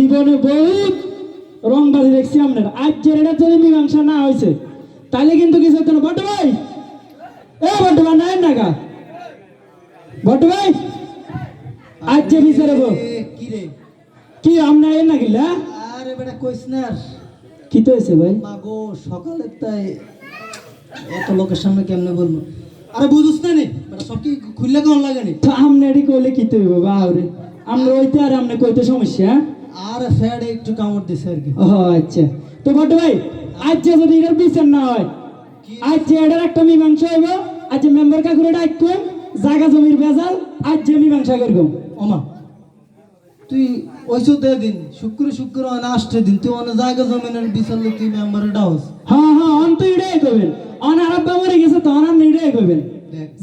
জীবনে বহুত রংবাজি দেখছি আপনার আজ যে এটা যদি মীমাংসা না হয়েছে তাহলে কিন্তু কিছু হতো না। বটু ভাই! এ বটু ভাই নাই না গা বটু ভাই! আজ যে বিচারে গো কি রে? কি আপনার এর না? গিলা আরে বেটা কইস না। কি তো হয়েছে ভাই? মা গো সকালে তাই এত লোকের সামনে কেমনে বলব? আরে বুঝুস না নি বেটা সব কি খুললে কেমন লাগে নি? তো আপনারই কইলে কি তো হইব বাউরে আমরা ওইতে আর আপনি কইতে সমস্যা হ্যাঁ? আর ফ্যাড একটু কামড় দিছে আর কি। ও আচ্ছা। তো বটু ভাই আজ যে যদি এটার বিচার না হয় আজ যে এটার একটা মীমাংসা হইব আজ মেম্বার কাকুরে ডাকুন জায়গা জমির বেজাল আজ যে মীমাংসা করব। ওমা তুই ওইসব দে দিন শুক্র শুক্র অনে আসতে দিন তুই অনে জায়গা জমিনের বিচার তুই মেম্বারে ডাউস হ্যাঁ হ্যাঁ অন তো এটাই করবেন। অন আরব্বা মরে গেছে তখন আপনি এটাই করবেন।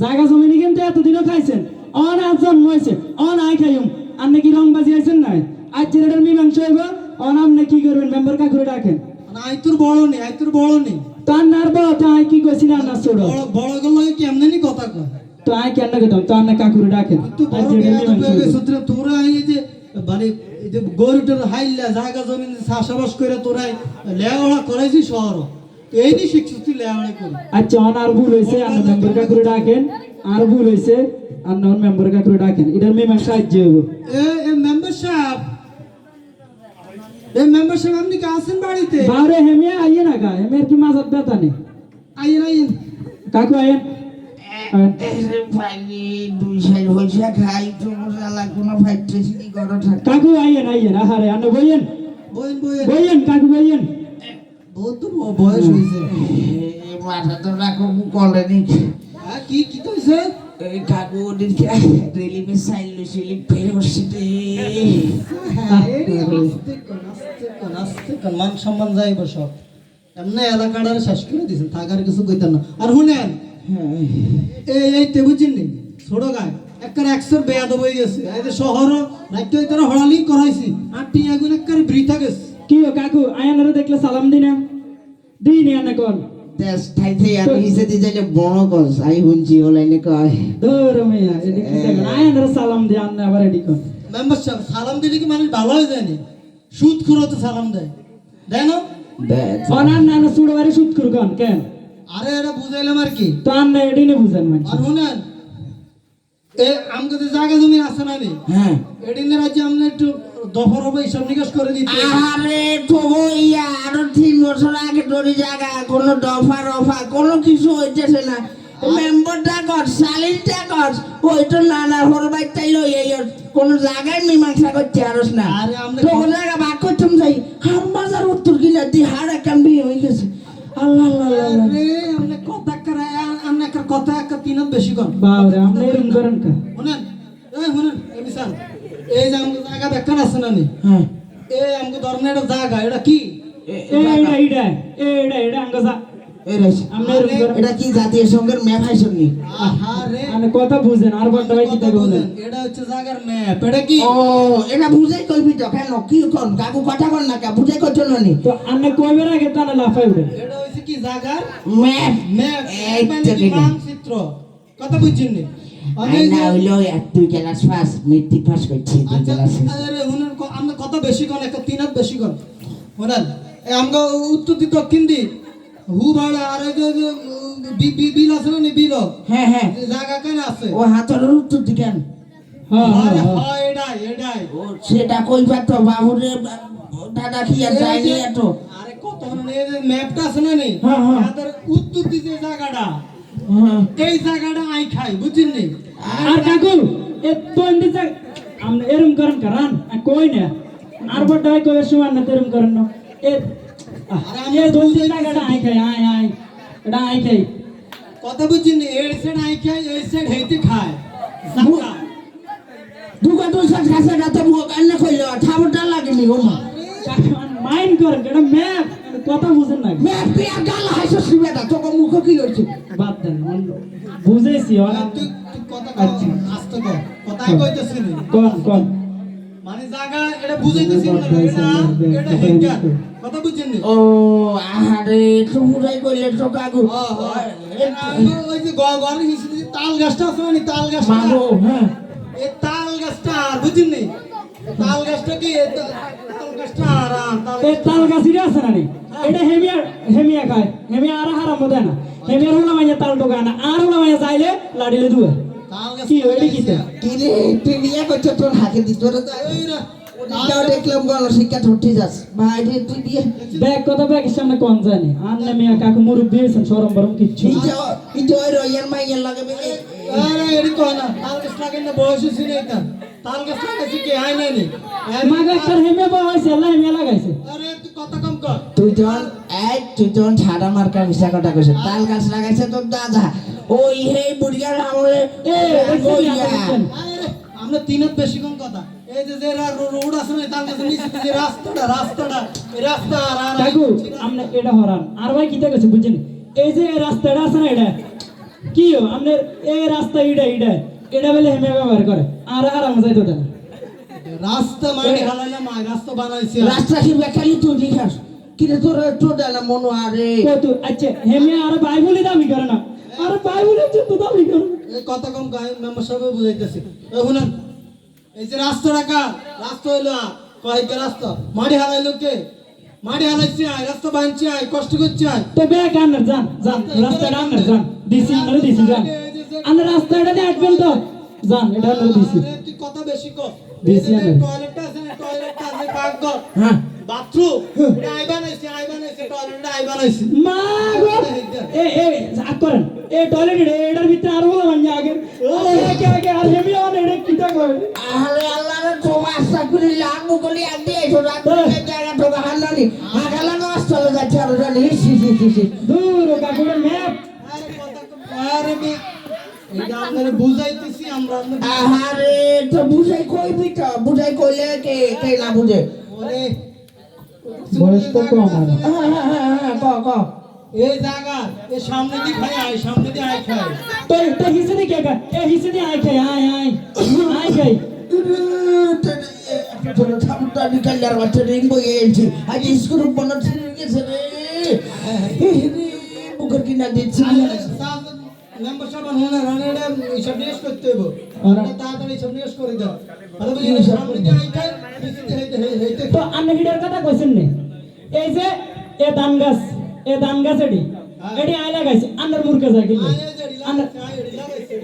জায়গা জমিনি কিন্তু এতদিনও খাইছেন অন আজ জন্ম হয়েছে অন আই খাইম। আপনি কি রংবাজি আইছেন না? আজ যে এটার মীমাংসা হইব অন আপনি কি করবেন? মেম্বার কাকুরে ডাকেন। মানে আই তোর বড় নেই আই তোর বড় নেই তার নার বা তো আই কি কইছি না না ছোট। বড় বড়গুলো কেমনে নি কথা কয়? তো আই কেন না কইতাম? তো আপনি কাকুরে ডাকেন। আজ বড় হইব। গেছিস তোরা তোরা এই যে মানে এই যে গরুটার হাইলা জায়গা জমিন চাষাবাস করে তোরা লেওয়া করাইছিস শহর। এই নি তুই লেওয়া করে। আচ্ছা অন আর ভুল হয়েছে আপনি মেম্বার কাকুরে ডাকেন। আর ভুল হয়েছে আপনি অন মেম্বার কাকুরে ডাকেন। এটার মীমাংসা আজ যে হইব। এ এ মেম্বারশিপ আপনি কি আছেন বাড়িতে? বারে হেমে আইয়ে না গা হেমের কি মাজাত ব্যথা নেই আইন আইন কাকু আইয়েন। কাকু আইয়েন আইয়েন আহারে আনে বইয়েন। কাকু বইয়েন। বহুত তো বয়স হয়েছে। মাথা তো রাখো কলেনি হ্যাঁ কি কি তো হয়েছে এই কাকু ওদিকে রেলিমে সাইল লইছিলি ফের আস্তে মান সম্মান যাইব সব এমনি এলাকাটা শেষ করে দিয়েছেন থাকার কিছু কইতেন না। আর শুনেন এই এই তে বুঝছেন নি ছোট গায় একবার একশোর বেয়াদ হয়ে গেছে। এই যে শহর রাজ্য হড়ালি করাইছি আর টিয়া গুলো একবার বৃথা গেছে। কি ও কাকু আয়ানারে দেখলে সালাম দি না? দিই নি আনে কোন? দেশ ঠাইতে আমি হিসে দিয়ে যাইলে বড় কস আই হুনছি ওলাইনে কয়। ধর মেয়া এদিকে আয়ানারে সালাম দি আনে আবার এডি কোন। মেম্বার সালাম দিলে কি মানুষ ভালো হয়ে যায়নি সুদ খুঁড়োতে সালাম দেয়। দেয় না? দেখ অনার নানা সুদ কোন কেন? আরে এটা বুঝাইলাম আর কি। তো আন্না এডি নে বুঝেন মানে। আর শুনেন এ আমাকে যে জায়গা জমি আছে না নি হ্যাঁ। এডিনের রাজ্যে আমরা একটু দফর হবে হিসাব নিকাশ করে দিতে আরে তো ইয়া আরও তিন বছর আগে দড়ি জায়গা কোনো দফা রফা কোনো কিছু হইতেছে না। মেম্বারটা কর সালিশটা কর ওই তো নানা হরবাই তাই লই এই কোনো জায়গায় মীমাংসা করতে আরস না আরে আমরা তো কোন জায়গা বাক করতাম যাই হার বাজার উত্তর গিলা দি হার একান বিয়ে হয়ে গেছে আল্লাহ আল্লাহ আল্লাহ, আল্লাহ আরে আমরা কথা করে আমরা একটা কথা একটা তিনত বেশি কর বাবরে আপনি এরকম করেন কা শুনেন এই শুনেন এই বিশাল এই যে আমাকে জায়গা বেকার আছে না নি হ্যাঁ এই আমাকে ধরনের জায়গা এটা কি এ- এ এ- এইডা এইডা এইডা এটা কি জাতীয় সংঘের ম্যাপ হাইছেন নি আনে কথা বুঝেন আর বড় ভাই কি বলেন এটা হচ্ছে জায়গার ম্যাপ এটা কি? ও এটা বুঝাই কইবি তো কেন? কি কোন? কাকু কথা কর না কা বুঝাই করছ না নি? তো আনে তানে লাফাই উঠেন এটা হচ্ছে কি জায়গার ম্যাপ। ম্যাপ এই মানে কি। মানচিত্র? কথা বুঝছেন নি? না হইল এক দুই ক্লাস পাস মেট্রিক পাস করছি দুই আচ্ছা, ক্লাস আরে হুনেন আমরা কত বেশি কোন একটা তিনাত বেশি কোন। এই আমগো উত্তর দি দক্ষিণ দি। হু ভাড়া আর বিল আছে না বিল? হ্যাঁ হ্যাঁ। জায়গা কেন আছে? ও হাতের উত্তর দিকেন হ্যাঁ হ্যাঁ হ্যাঁ। সেটা কইবা তো বাবুরে দাদা কি আর যায়নি এত? আরে কত ম্যাপটা আছে না নি? হ্যাঁ, হ্যাঁ। তাদের উত্তর দি যে জায়গাটা এই জায়গাটা আই খাই বুঝছেন নি? আর কাকু এ তো এন্দি যাক আমনে এরম করেন কারণ কই না? আর বড় কই সময় না এরম করেন না। দোল দিন টাকাটা আই খাই আই আই এটা আই খাই কথা বুঝছেন নি এই সাইড আই খাই এই সাইড হেইতে খায় জায়গা দুগা দুই সাত কাছে রাতে মুখ আন্না কইলো ঠাবটা লাগেনি ও মা মাইন্ড করেন এটা ম্যাপ কথা বুঝেন না ম্যাপ পিয়া গাল হাইছো সিবেটা তোকে মুখ কি হইছে বাদ দেন বুঝেছি আর তুই তুই কথা। আস্তে কর কথাই কইতেছিস কোন কোন মানে জায়গা এটা বুঝাইতেছি না এটা এটা হেইটা কথা বুঝছেন ও তো বুঝাই কইলে তো কাকু ওই যে গ- ঘরের হিসেবে তাল গাছটা আছে না তাল গাছটা। হ্যাঁ। এই তাল গাছটা আর বুঝছেন নি? তাল গাছটা কি? তাল তাল গাছটা আরাম তাল এই আছে না এটা হেমিয়া হেমিয়া খায়। হেমিয়া আর হারাম দেয় না। হেমিয়ার হলো মাইয়া তাল টোকায় না। আর হলো মাইয়া চাইলে লাড়িলে দুয়ে। তাল গাছ কি ওইটা কি তো? কি রে তুই বিয়ে করছ তোর হাতে দি তোর তো? ওই রে। ওদিকটাও দেখলাম গণশিক্ষা ঠুটি যাস ভাই রে তুই বিয়ে ব্যাগ কথা ব্যাগের সামনে কম জানি? আর না মিয়া কাকু মুরব্বী হয়েছেন সরম বরম কিচ্ছু ইজো ওই মাইয়ার লাগে বিয়ে আরে এডি না বয়স এটা। লাগাইছে কি আই নাই নি মাগো একটা হেমিয়া পাওয়া হয়েছে আল্লাহ হেমিয়া লাগাইছে। আরে তুই কথা কম কর। তুই এই তুই ছাড়া মার্কা মিশা কথা কইছ তাল গাছ লাগাইছে তোর দাদা। ওই হে বুড়িয়ার আমলে এ আমরা তিনত বেশি কম এই যে যে রোড আছে না তাল গাছের নিচে যে রাস্তাটা রাস্তাটা এই রাস্তা আর আর কাকু আপনি এটা হরান। আর ভাই কিতা গেছে বুঝছেন? এই যে রাস্তাটা আছে না এটা কি হো এই রাস্তা ইডা ইডা। এটা বলে হেমে ব্যবহার করে। আর আর আমার যাইতো না। রাস্তা মানে রাস্তা বানাইছে। রাস্তা কি তুই লিখাস তোর মনো আরে। আচ্ছা হেমে আর দাবি করে না। আর ভাই বলে তো দাবি করে। কথা কম গায় মেম্বার সাহেব বুঝাইতেছি। শুনেন এই যে রাস্তা রাখা রাস্তা হইল কয়েক রাস্তা? মাটি হারাইলো কে? মাটি হারাইছি আয় রাস্তা বানছি আয় কষ্ট করছি আয়। তো ব্যাগ আনার যান যান রাস্তাটা আনার যান। ডিসি আনার ডিসি যান। আনার রাস্তাটা দিয়ে বল তো। যান এটা আনার ডিসি কথা বেশি কর। ডিসি আনার টয়লেটটা আছে টয়লেটটা আছে পাকঘর হ্যাঁ। বাথরুম। আই বানাইছে আই বানাইছে টয়লেটটা আই বানাইছে মা গো! এ এ আগ করেন। এ টয়লেট এটার ভিতরে আর বলা মানে আগে। আগে আগে আর হেমি অন এটা কিটা করে আরে আল্লাহ রে তো আশা করি লাগু গলি আদি এসো রাত জায়গা তো হালানি হাগালা নষ্ট হয়ে যাচ্ছে আর জানি। সি সি সি সি দূর কাকুরের ম্যাপ। আরে কথা কম আরে বে এটা আপনারা বুঝাইতেছি আমরা আহারে তো বুঝাই কইলে কে কে না বুঝে ওরে বয়স তো কম হ্যাঁ হ্যাঁ হ্যাঁ হ্যাঁ এই জায়গা এই সামনে খাই আয় সামনে দিয়ে আয় খাই তো তো হিসে দি কে এ হিসে দি আই খাই আই আই আই খাই নিকাল আর বাচ্চা রিং বই এলছি আজ স্কুল ছিল গেছে রে মুখের কিনা দিচ্ছি হুনে করতে হইব এটা আয় হেইতে তো আন্না হিডার কথা কইছেন নে। এই যে এ ধান গাছ এ ধান গাছ এডি। এডি আই লাগাইছে আন্নার মুরকে যায় আয় আয় লাগাইছে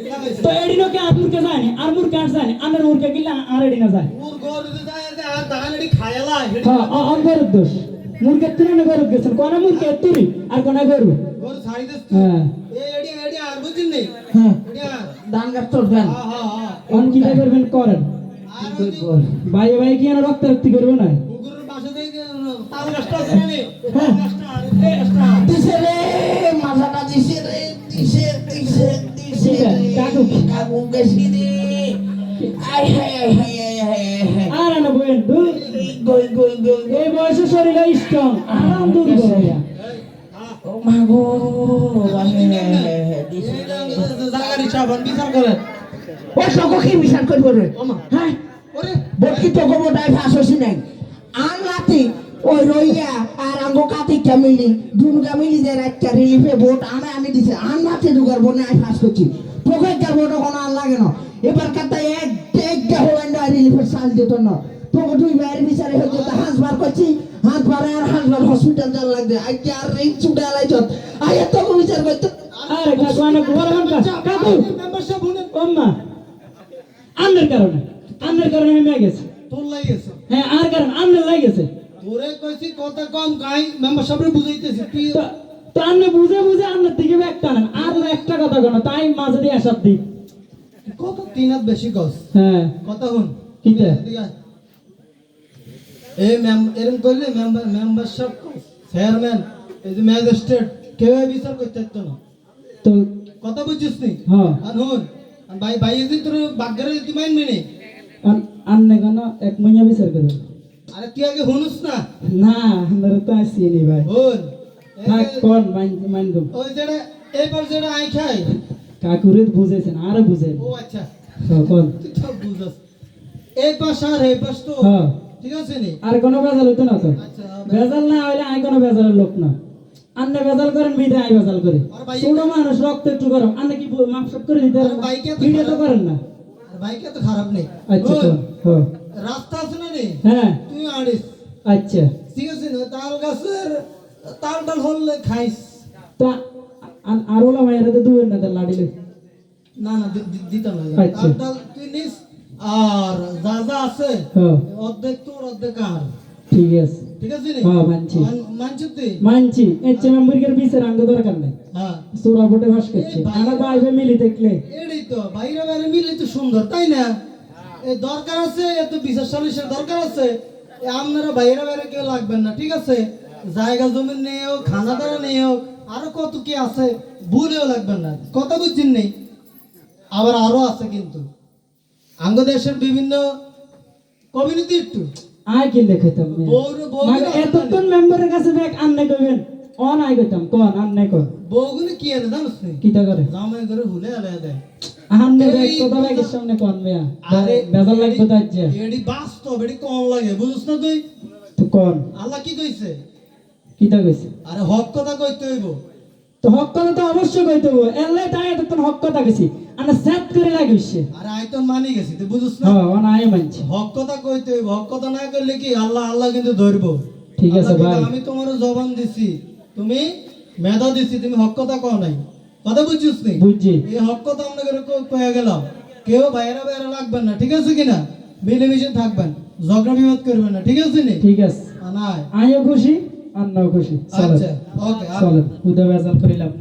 তো এডি নোকে আর মুরকে যায় আর মুরকে আর যায় আন্নার মুরকে কিনলে আর এডি না যায়। ঘর দিতে যায় আর দাগানড়ি খায়ালা হ্যাঁ অ- দোষ মুরকে তুলে না গরুর গেছেন। কোনা মুরকে তুরি আর কোনা গরু। ঘর ছাড়ি দিস হ্যাঁ। এডি এডি আর বুঝিন নেই হ্যাঁ। এডি আর ধান গাছ হ্যাঁ অন কি করবেন করেন? ভাই ভাই কি আর রক্ত রক্তি করবে না? আর না গই এই বয়সে শরীর স্ট্রং আরাম দূর করে। ও মা গো হাই হাই হাই হাই দিছে রে জায়গা হিসাব বিচার করেন ও সগো বিচার করব রে হ্যাঁ বটকি তো গো বটাই ফাঁস নাই আন রাতে ওই রইয়া আর মিলি দুর্গা মিলি যে রিলিফে ভোট আনে আনে দিছে আন রাতে দুগার বনে আই ফাঁস করছি ওখানে আর লাগে না এবার কাতা এক এক গাহলান না রিলিফের সাল দিত না তোকে দুই বাইরে বিচারে হইতে তো হাঁস বার করছি হাত বারে আর হাঁস বার হসপিটাল যাওয়ার লাগবে। আই কি আর রিং চুটে আলাইছ আই এত বিচার করতে আরে কাকু আনে বড় হন কাকু মেম্বারশিপ হুনে ওম্মা আন্নের কারণে আন্নের কারণে হেমে গেছে। তোর লাগিয়েছে হ্যাঁ আর কারণ আন্নের লাগেছে তোরে কইছি কথা কম গাই মেম্বারশিপরে বুঝাইতেছি। তুই তো আন্নে বুঝে বুঝে আন্নের দিকে ব্যাগ টানেন আর একটা কথা কেন তাই মাঝে দিয়ে আসার দিক কত তিন হাত বেশি গছ হ্যাঁ। কথা হুন কিটা? এই মেম এরকম করলে মেম্বার মেম্বারশিপ চেয়ারম্যান এই যে ম্যাজিস্ট্রেট কেউ বিচার করতে পারতো না। তো কথা বুঝছিস নি? হ্যাঁ। আর হুন ভাই ভাই যদি তোর বাগ্গারে তুই মানবি নি? আন- আন্নে কেন? এক মইয়া বিচার করবে আরে তুই আগে হুনুস না। না আমরা তো আসিনি ভাই। হুন থাক কোন মাইন মাইন দম ওই যেটা এইবার যেটা আই খাই। কাকুরে বুঝাইছেন আরও বুঝাই ও আচ্ছা। কোন? তুই তো বুঝাস। এই পাশ আর এই পাশ তো হ্যাঁ। ঠিক আছে নি? আর কোনো বেজাল হতো না তো। আচ্ছা বেজাল না হইলে আই কোনো বেজালের লোক না। আন্নে বেজাল করেন বিদে আই বেজাল করে। ছোট মানুষ রক্ত একটু গরম আন্নে কি মাপ সব করে দিতে পারেন তো করেন না। বাইকে তো খারাপ নেই। আচ্ছা তো রাস্তা আছে না হ্যাঁ। তুই আড়িস আচ্ছা। ঠিক আছে না? তাল গাছের তাল টাল হলে খাইস। তা আর ওলা মায়ের তো দুয়ের না তার লাড়িলে না না দিতাম না। আচ্ছা। তাল তুই নিস। আর যা যা আছে অর্ধেক তোর অর্ধেক আর। ঠিক আছে। ঠিক আছে রে হ্যাঁ, মানছি। মান- তুই মানছি। এচ্ছে মেম্বরকের বিচার আঙ্গ দরকার নাই। হ্যাঁ। সোরা ভোটে ভাস করছে। এই বাইরে মিলি দেখলে। এটাই তো বাইরে বাইরে মিলে তো সুন্দর তাই না? এই দরকার আছে এত সালিশের দরকার আছে। আপনারা বাইরে বাইরে কেউ লাগবেন না ঠিক আছে? জায়গা জমি নেই হোক খানা দানা নেই হোক আরও কত কি আছে ভুলেও লাগবেন না। কথা বুঝছেন নেই আবার আরও আছে কিন্তু। আঙ্গ দেশের বিভিন্ন কমিউনিটি একটু। আয় কি লেখাইতাম বউ এতক্ষণ মেম্বারের কাছে ব্যাগ আন্নে কইবেন অন আয় কইতাম কন আন্নে কর বউগুলি কি আছে জানিস নি কিটা করে? জামাই করে ভুলে আলে দেয় আন্নে ব্যাগ কথা ব্যাগের সামনে কন মেয়া? আরে বেজাল লাগবে তো আজ্জে। এডি বাস্তব এডি কম লাগে বুঝছ না তুই? তো কন। আল্লাহ কি কইছে? কিটা কইছে? আরে হক কথা কইতে হইব। তো হক কথা তো অবশ্যই কইতে হব এলে তাই এতক্ষণ হক কথা গেছি আমরা সেট করে লাগিছে আরে আই তো মানি গেছি তুই বুঝছ না? হ্যাঁ অন আয় মানছি। হক কথা কইতে হইব হক কথা না করলে কি আল্লাহ আল্লাহ কিন্তু ধরবো। ঠিক আছে ভাই। আমি তোমার জবান দিছি। তুমি মেধা দিছি তুমি হক কথা কও নাই। কথা বুঝছিস নি? বুঝছি। এই হক কথা আমরা করে ক- কয়ে গেলাম। কেউ বাইরে বাইরে লাগবেন না ঠিক আছে কিনা? মিলেমিশে থাকবেন ঝগড়া বিবাদ করবেন না ঠিক আছে নি? ঠিক আছে। আনায় আমিও খুশি? আন্নাও খুশি। চলেন। আচ্ছা ওকে চলো উদয় বেজাল করিলাম।